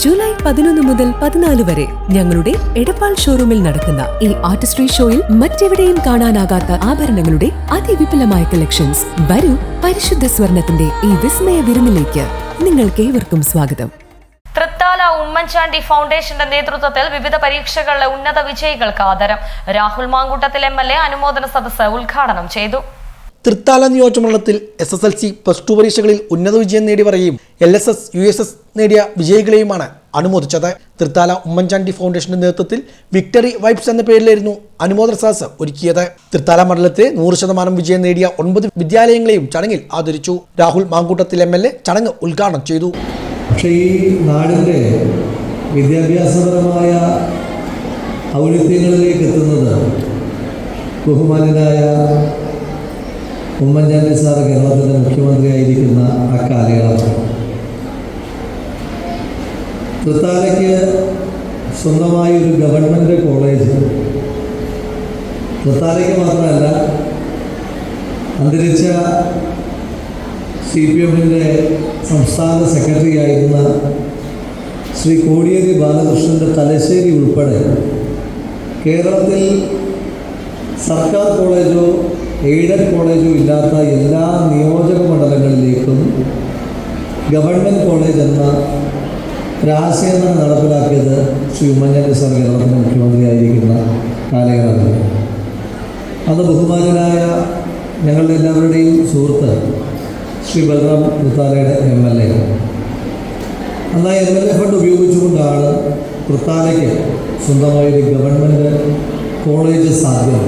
July പതിനൊന്ന് മുതൽ പതിനാല് വരെ ഞങ്ങളുടെ എടപ്പാൾ ഷോറൂമിൽ നടക്കുന്ന ഈ ആർട്ടിസ്ട്രി ഷോയിൽ മറ്റെവിടെയും കാണാനാകാത്ത ആഭരണങ്ങളുടെ അതിവിപുലമായ കളക്ഷൻസ് വരൂ പരിശുദ്ധ സ്വർണത്തിന്റെ ഈ വിസ്മയ വിരുന്നിലേക്ക് നിങ്ങൾക്ക് ഏവർക്കും സ്വാഗതം. തൃത്താല ഉമ്മൻചാണ്ടി ഫൗണ്ടേഷന്റെ നേതൃത്വത്തിൽ വിവിധ പരീക്ഷകളിലെ ഉന്നത വിജയികൾക്ക് ആദരം. Rahul Mankoottathil M L A അനുമോദന സദസ്സ് ഉദ്ഘാടനം ചെയ്തു. Thrithala നിയോജകമണ്ഡലത്തിൽ S S L C plus two പരീക്ഷകളിൽ ഉന്നത വിജയം നേടിയവരെയും L S S U S S നേടിയ വിജയികളെയുമാണ് അനുമോദിച്ചത്. തൃത്താല ഉമ്മൻചാണ്ടി ഫൗണ്ടേഷന്റെ നേതൃത്വത്തിൽ വിക്ടറി വൈബ്സ് എന്ന പേരിലായിരുന്നു അനുമോദന സദസ് ഒരുക്കിയത്. തൃത്താല മണ്ഡലത്തെ നൂറ് ശതമാനം വിജയം നേടിയ ഒൻപത് വിദ്യാലയങ്ങളെയും ചടങ്ങിൽ ആദരിച്ചു. Rahul Mankoottathil M L A ചടങ്ങ് ഉദ്ഘാടനം ചെയ്തു. പക്ഷേ ഈ നാടിന്റെ വിദ്യാഭ്യാസപരമായ ഔന്നത്യങ്ങളിലേക്ക് എത്തുന്നത് ബഹുമാനായ ഉമ്മൻചാണ്ടി സാർ കേരളത്തിന്റെ മുഖ്യമന്ത്രിയായിരിക്കുന്ന ആ കാലയളവ്. തൃത്താലയ്ക്ക് സ്വന്തമായി ഒരു ഗവൺമെന്റ് കോളേജ്. തൃത്താലയ്ക്ക് മാത്രമല്ല അന്തരിച്ച സി പി എമ്മിന്റെ സംസ്ഥാന സെക്രട്ടറി ആയിരുന്ന ശ്രീ കോടിയേരി ബാലകൃഷ്ണന്റെ തലശ്ശേരി ഉൾപ്പെടെ കേരളത്തിൽ സർക്കാർ കോളേജോ എയ്ഡഡ് കോളേജും ഇല്ലാത്ത എല്ലാ നിയോജക മണ്ഡലങ്ങളിലേക്കും ഗവൺമെന്റ് കോളേജ് എന്ന തന്നെ നടപ്പിലാക്കിയത് ശ്രീ ഉമ്മൻചാണ്ടി സാർ കേരളത്തിന്റെ മുഖ്യമന്ത്രിയായിരിക്കുന്ന കാലയളവിൽ. അത് ബഹുമാനായ ഞങ്ങളുടെ എല്ലാവരുടെയും സുഹൃത്ത് ശ്രീ ബലറാം കൃത്താലയുടെ എം എൽ എ. അന്ന് ആ എം എൽ എ ഫണ്ട് ഉപയോഗിച്ചുകൊണ്ടാണ് കൃത്താലയ്ക്ക് സ്വന്തമായൊരു ഗവൺമെന്റ് കോളേജ് സാധ്യത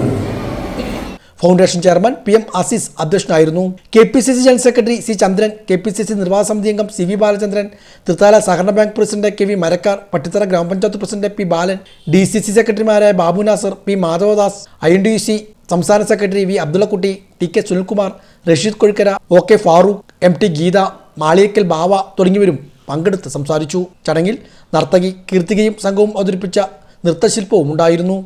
foundation chairman P M Azeez അധ്യക്ഷനായിരുന്നു. K P C C general secretary C Chandran K P C C നിർവാഹക സമിതി അംഗം സി വി ബാലചന്ദ്രൻ തൃത്താല സഹകരണ bank president K V Marakkar Pattithara ഗ്രാമപഞ്ചായത്ത് president P Balan D C C സെക്രട്ടറിമാരായ Babu Nasar P Madhavadas I N D C സംസ്ഥാന secretary V Abdullakutty T K Sunilkumar Rasheed Kozhikkara O K Farooq M T Geetha Maliyakkal Bava തുടങ്ങിയവരും പങ്കെടുത്ത് സംസാരിച്ചു. ചടങ്ങിൽ നർത്തകി കീർത്തികയും സംഘവും അവതരിപ്പിച്ച നൃത്തശില്പവും ഉണ്ടായിരുന്നു.